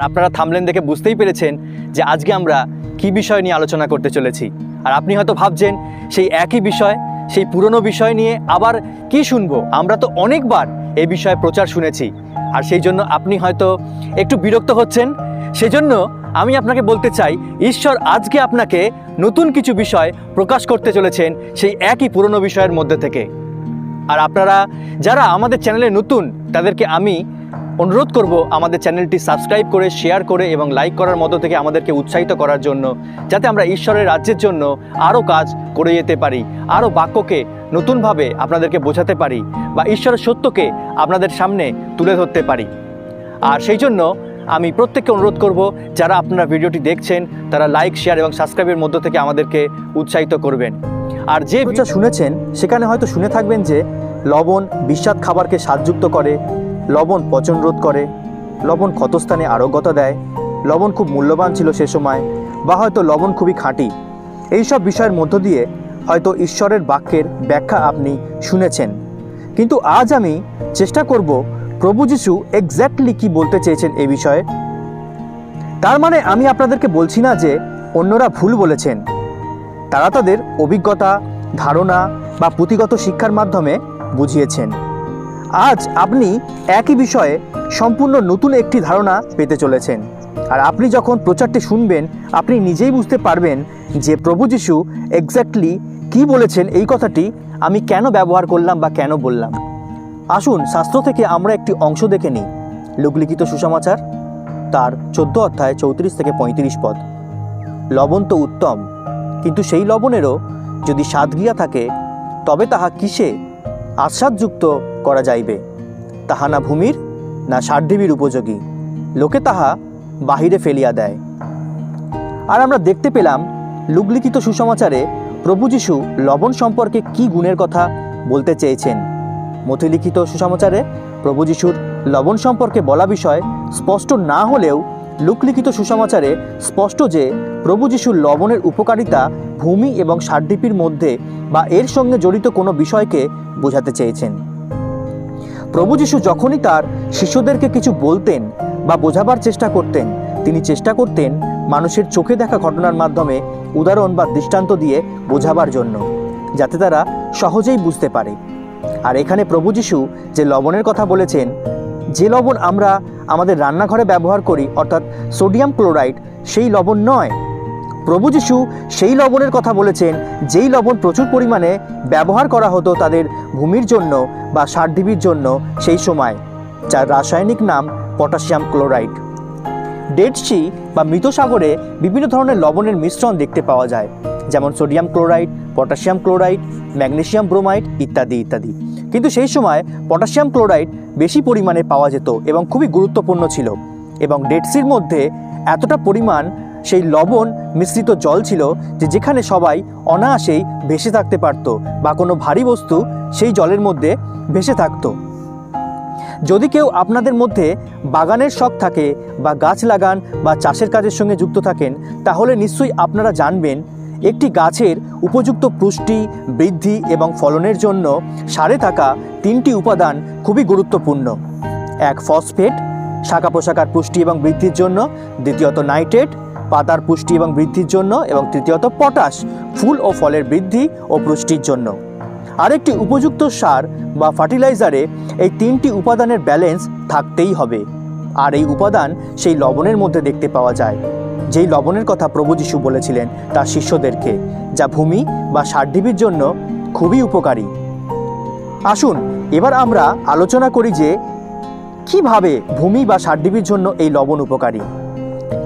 আর আপনারা থামলেন দেখে বুঝতেই পেরেছেন যে আজকে আমরা কি বিষয় নিয়ে আলোচনা করতে চলেছি। আর আপনি হয়তো ভাবছেন, সেই একই বিষয়, সেই পুরনো বিষয় নিয়ে আবার কি শুনব? আমরা তো অনেকবার এই বিষয়ে প্রচার শুনেছি। আর সেই জন্য আপনি হয়তো একটু বিরক্ত হচ্ছেন। সেজন্য আমি আপনাকে বলতে চাই, ঈশ্বর আজকে আপনাকে নতুন কিছু বিষয় প্রকাশ করতে চলেছেন সেই একই পুরনো বিষয়ের মধ্যে থেকে। আর আপনারা যারা আমাদের চ্যানেলে নতুন, তাদেরকে আমি অনুরোধ করব আমাদের চ্যানেলটি সাবস্ক্রাইব করে শেয়ার করে এবং লাইক করার মধ্য থেকে আমাদেরকে উৎসাহিত করার জন্য, যাতে আমরা ঈশ্বরের রাজ্যের জন্য আরও কাজ করে যেতে পারি, আরও বাক্যকে নতুনভাবে আপনাদেরকে বোঝাতে পারি বা ঈশ্বরের সত্যকে আপনাদের সামনে তুলে ধরতে পারি। আর সেই জন্য আমি প্রত্যেককে অনুরোধ করব, যারা আপনারা ভিডিওটি দেখছেন, তারা লাইক শেয়ার এবং সাবস্ক্রাইবের মধ্য থেকে আমাদেরকে উৎসাহিত করবেন। আর যে প্রচার শুনেছেন, সেখানে হয়তো শুনে থাকবেন যে লবণ বিস্বাদ খাবারকে স্বাদযুক্ত করে লবণ পচন রোধ করে। লবণ ক্ষতস্থানে আরোগ্যতা দেয়। লবণ খুব মূল্যবান ছিল সে সময়, বা হয়তো লবণ খুবই খাঁটি। এই সব বিষয়ের মধ্য দিয়ে হয়তো ঈশ্বরের বাক্যের ব্যাখ্যা আপনি শুনেছেন। কিন্তু আজ আমি চেষ্টা করব প্রভু যিশু এক্স্যাক্টলি কি বলতে চেয়েছেন এ বিষয়ে। তার মানে আমি আপনাদেরকে বলছি না যে অন্যরা ভুল বলেছেন। তারা তাদের অভিজ্ঞতা, ধারণা বা পুঁথিগত শিক্ষার মাধ্যমে বুঝিয়েছেন। আজ আপনি একই বিষয়ে সম্পূর্ণ নতুন একটি ধারণা পেতে চলেছেন। আর আপনি যখন প্রচারটি শুনবেন, আপনি নিজেই বুঝতে পারবেন যে প্রভু যিশু এক্স্যাক্টলি কী বলেছেন এই কথাটি আমি কেন ব্যবহার করলাম বা কেন বললাম। আসুন শাস্ত্র থেকে আমরা একটি অংশ দেখে নিই। লোকলিখিত সুসমাচার, তার চোদ্দ অধ্যায় চৌত্রিশ থেকে পঁয়ত্রিশ পদ। লবণ তো উত্তম, কিন্তু সেই লবণেরও যদি স্বাদ গিয়া থাকে, তবে তাহা কিসে? আস্বাদযুক্ত করা যাইবে। তাহা না ভূমির, না সারঢিবির উপযোগী। লোকে তাহা বাহিরে ফেলিয়া দেয়। আর আমরা দেখতে পেলাম, লুকলিখিত সুসমাচারে প্রভু যিশু লবণ সম্পর্কে কি গুণের কথা বলতে চেয়েছেন। মথিলিখিত সুসমাচারে প্রভু যিশুর লবণ সম্পর্কে বলা বিষয় স্পষ্ট না হলেও লুকলিখিত সুসমাচারে স্পষ্ট যে প্রভু যিশুর লবণের উপকারিতা ভূমি এবং সারডিপির মধ্যে বা এর সঙ্গে জড়িত কোনো বিষয়কে বোঝাতে চেয়েছেন। প্রভু যিশু যখনই তার শিষ্যদেরকে কিছু বলতেন বা বোঝাবার চেষ্টা করতেন, তিনি চেষ্টা করতেন মানুষের চোখে দেখা ঘটনার মাধ্যমে উদাহরণ বা দৃষ্টান্ত দিয়ে বোঝাবার জন্য, যাতে তারা সহজেই বুঝতে পারে। আর এখানে প্রভু যিশু যে লবণের কথা বলেছেন, যে লবণ আমরা আমাদের রান্নাঘরে ব্যবহার করি, অর্থাৎ সোডিয়াম ক্লোরাইড, সেই লবণ নয়। প্রভু যিশু সেই লবণের কথা বলেছেন, যেই লবণ প্রচুর পরিমাণে ব্যবহার করা হতো তাদের ভূমির জন্য বা সারডিবির জন্য সেই সময়, যার রাসায়নিক নাম পটাশিয়াম ক্লোরাইড। ডেড সি বা মৃত সাগরে বিভিন্ন ধরনের লবণের মিশ্রণ দেখতে পাওয়া যায়, যেমন sodium chloride, potassium chloride magnesium bromide ইত্যাদি ইত্যাদি। কিন্তু সেই সময় পটাশিয়াম ক্লোরাইড বেশি পরিমাণে পাওয়া যেত এবং খুবই গুরুত্বপূর্ণ ছিল এবং ডেড সির মধ্যে এতটা পরিমাণ সেই লবণ মিশ্রিত জল ছিল যে যেখানে সবাই অনায়াসেই ভেসে থাকতে পারত বা কোনো ভারী বস্তু সেই জলের মধ্যে ভেসে থাকতো। যদি কেউ আপনাদের মধ্যে বাগানের শখ থাকে বা গাছ লাগান বা চাষের কাজের সঙ্গে যুক্ত থাকেন, তাহলে নিশ্চয়ই আপনারা জানবেন একটি গাছের উপযুক্ত পুষ্টি, বৃদ্ধি এবং ফলনের জন্য সারে থাকা তিনটি উপাদান খুবই গুরুত্বপূর্ণ। এক ফসফেট, শাখা পোশাকার পুষ্টি এবং বৃদ্ধির জন্য, দ্বিতীয়ত নাইট্রেট পাতার পুষ্টি এবং বৃদ্ধির জন্য এবং তৃতীয়ত পটাশ, ফুল ও ফলের বৃদ্ধি ও পুষ্টির জন্য। আরেকটি উপযুক্ত সার বা ফার্টিলাইজারে এই তিনটি উপাদানের ব্যালেন্স থাকতেই হবে। আর এই উপাদান সেই লবণের মধ্যে দেখতে পাওয়া যায়। যেই লবণের কথা প্রভু যিশু বলেছিলেন তার শিষ্যদেরকে, যা ভূমি বা সারডিবির জন্য খুবই উপকারী। আসুন, এবার আমরা আলোচনা করি যে কীভাবে ভূমি বা সারডিবির জন্য এই লবণ উপকারী।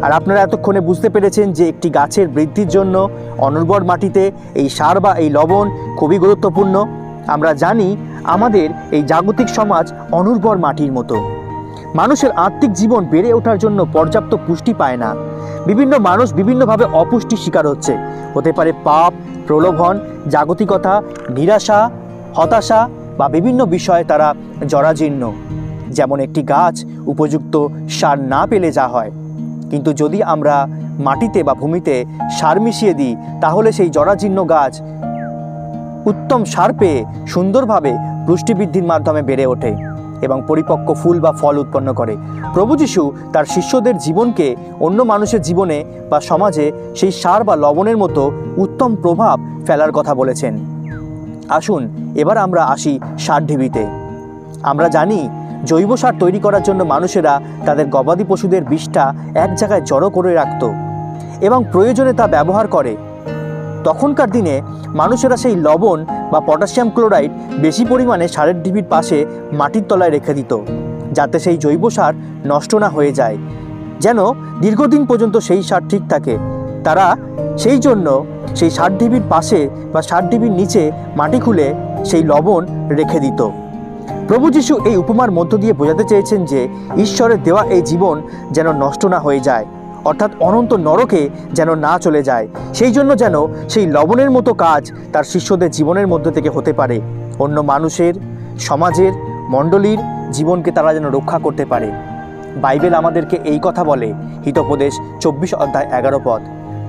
আর আপনারা এতক্ষণে বুঝতে পেরেছেন যে একটি গাছের বৃদ্ধির জন্য অনুর্বর মাটিতে এই সার বা এই লবণ খুবই গুরুত্বপূর্ণ। আমরা জানি আমাদের এই জাগতিক সমাজ অনুর্বর মাটির মতো। মানুষের আত্মিক জীবন বেড়ে ওঠার জন্য পর্যাপ্ত পুষ্টি পায় না। বিভিন্ন মানুষ বিভিন্নভাবে অপুষ্টির শিকার হচ্ছে। হতে পারে পাপ, প্রলোভন, জাগতিকতা, নিরাশা, হতাশা বা বিভিন্ন বিষয়ে তারা জরাজীর্ণ। যেমন একটি গাছ উপযুক্ত সার না পেলে যা হয়। কিন্তু যদি আমরা মাটিতে বা ভূমিতে সার মিশিয়ে দিই, তাহলে সেই জরাজীর্ণ গাছ উত্তম সার পেয়ে সুন্দরভাবে পুষ্টিবৃদ্ধির মাধ্যমে বেড়ে ওঠে এবং পরিপক্ক ফুল বা ফল উৎপন্ন করে। প্রভু যিশু তার শিষ্যদের জীবনকে অন্য মানুষের জীবনে বা সমাজে সেই সার বা লবণের মতো উত্তম প্রভাব ফেলার কথা বলেছেন। আসুন, এবার আমরা আসি সার ঢিবিতে। আমরা জানি জৈব সার তৈরি করার জন্য মানুষেরা তাদের গবাদি পশুদের বিষটা এক জায়গায় জড়ো করে রাখত এবং প্রয়োজনে তা ব্যবহার করে। তখনকার দিনে মানুষেরা সেই লবণ বা পটাশিয়াম ক্লোরাইড বেশি পরিমাণে সারের ডিবির পাশে মাটির তলায় রেখে দিত, যাতে সেই জৈব সার নষ্ট না হয়ে যায়। যেন দীর্ঘদিন পর্যন্ত সেই সার ঠিক থাকে। তারা সেই জন্য সেই সার ঢিবির পাশে বা সার ঢিবির নিচে মাটি খুলে সেই লবণ রেখে দিত। প্রভু যিশু এই উপমার মধ্য দিয়ে বোঝাতে চেয়েছেন যে ঈশ্বরের দেওয়া এই জীবন যেন নষ্ট না হয়ে যায়, অর্থাৎ অনন্ত নরকে যেন না চলে যায়। সেই জন্য যেন সেই লবণের মতো কাজ তার শিষ্যদের জীবনের মধ্য থেকে হতে পারে। অন্য মানুষের, সমাজের, মণ্ডলীর জীবনকে তারা যেন রক্ষা করতে পারে। বাইবেল আমাদেরকে এই কথা বলে, হিতোপদেশ চব্বিশ অধ্যায় এগারো পদ,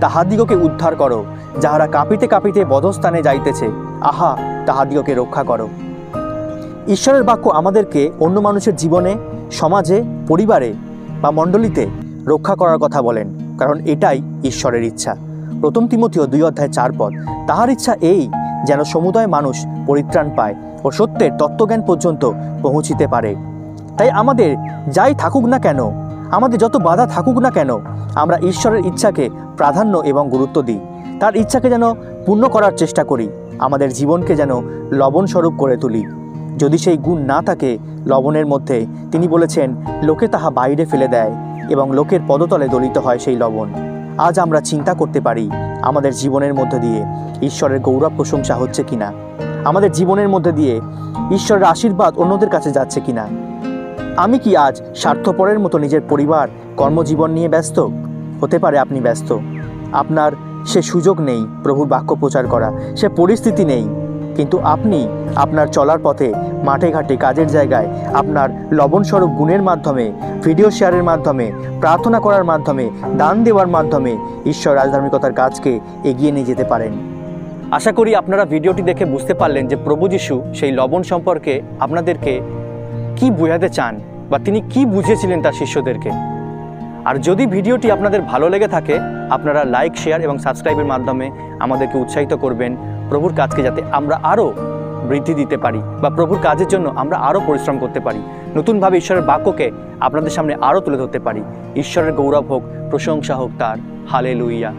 তাহাদিগকে উদ্ধার করো, যাহারা কাঁপিতে কাঁপিতে বধস্থানে যাইতেছে, আহা, তাহাদিগকে রক্ষা করো। ঈশ্বরের বাক্য আমাদেরকে অন্য মানুষের জীবনে, সমাজে, পরিবারে বা মণ্ডলীতে রক্ষা করার কথা বলেন, কারণ এটাই ঈশ্বরের ইচ্ছা। প্রথম তিমতীয় দুই অধ্যায় চার পদ, তাহার ইচ্ছা এই, যেন সমুদায় মানুষ পরিত্রাণ পায় ও সত্যের তত্ত্বজ্ঞান পর্যন্ত পৌঁছিতে পারে। তাই আমাদের যাই থাকুক না কেন, আমাদের যত বাধা থাকুক না কেন, আমরা ঈশ্বরের ইচ্ছাকে প্রাধান্য এবং গুরুত্ব দিই। তার ইচ্ছাকে যেন পূর্ণ করার চেষ্টা করি, আমাদের জীবনকে যেন লবণস্বরূপ করে তুলি। যদি সেই গুণ না থাকে লবণের মধ্যে, তিনি বলেছেন, লোকে তাহা বাইরে ফেলে দেয় এবং লোকের পদতলে দলিত হয় সেই লবণ। আজ আমরা চিন্তা করতে পারি আমাদের জীবনের মধ্যে দিয়ে ঈশ্বরের গৌরব প্রশংসা হচ্ছে কিনা? আমাদের জীবনের মধ্যে দিয়ে ঈশ্বরের আশীর্বাদ অন্যদের কাছে যাচ্ছে কিনা? আমি কি আজ স্বার্থপরের মতো নিজের পরিবার, কর্মজীবন নিয়ে ব্যস্ত? হতে পারে আপনি ব্যস্ত। আপনার সে সুযোগ নেই প্রভুর বাক্য প্রচার করা, সে পরিস্থিতি নেই। কিন্তু আপনি আপনার চলার পথে মাঠে ঘাটে কাজের জায়গায় আপনার লবণস্বরূপ গুণের মাধ্যমে, ভিডিও শেয়ারের মাধ্যমে, প্রার্থনা করার মাধ্যমে, দান দেওয়ার মাধ্যমে ঈশ্বর রাজধার্মিকতার কাজকে এগিয়ে নিয়ে যেতে পারেন। আশা করি আপনারা ভিডিওটি দেখে বুঝতে পারলেন যে প্রভু যিশু সেই লবণ সম্পর্কে আপনাদেরকে কি বোঝাতে চান বা তিনি কি বুঝিয়েছিলেন তার শিষ্যদেরকে। আর যদি ভিডিওটি আপনাদের ভালো লেগে থাকে, আপনারা লাইক, শেয়ার এবং সাবস্ক্রাইবের মাধ্যমে আমাদেরকে উৎসাহিত করবেন। প্রভুর কাজকে যাতে আমরা আরও বৃদ্ধি দিতে পারি বা প্রভুর কাজের জন্য আমরা আরও পরিশ্রম করতে পারি। নতুনভাবে ঈশ্বরের বাক্যকে আপনাদের সামনে আরও তুলে ধরতে পারি। ঈশ্বরের গৌরব হোক, প্রশংসা হোক তার। হালে লুইয়া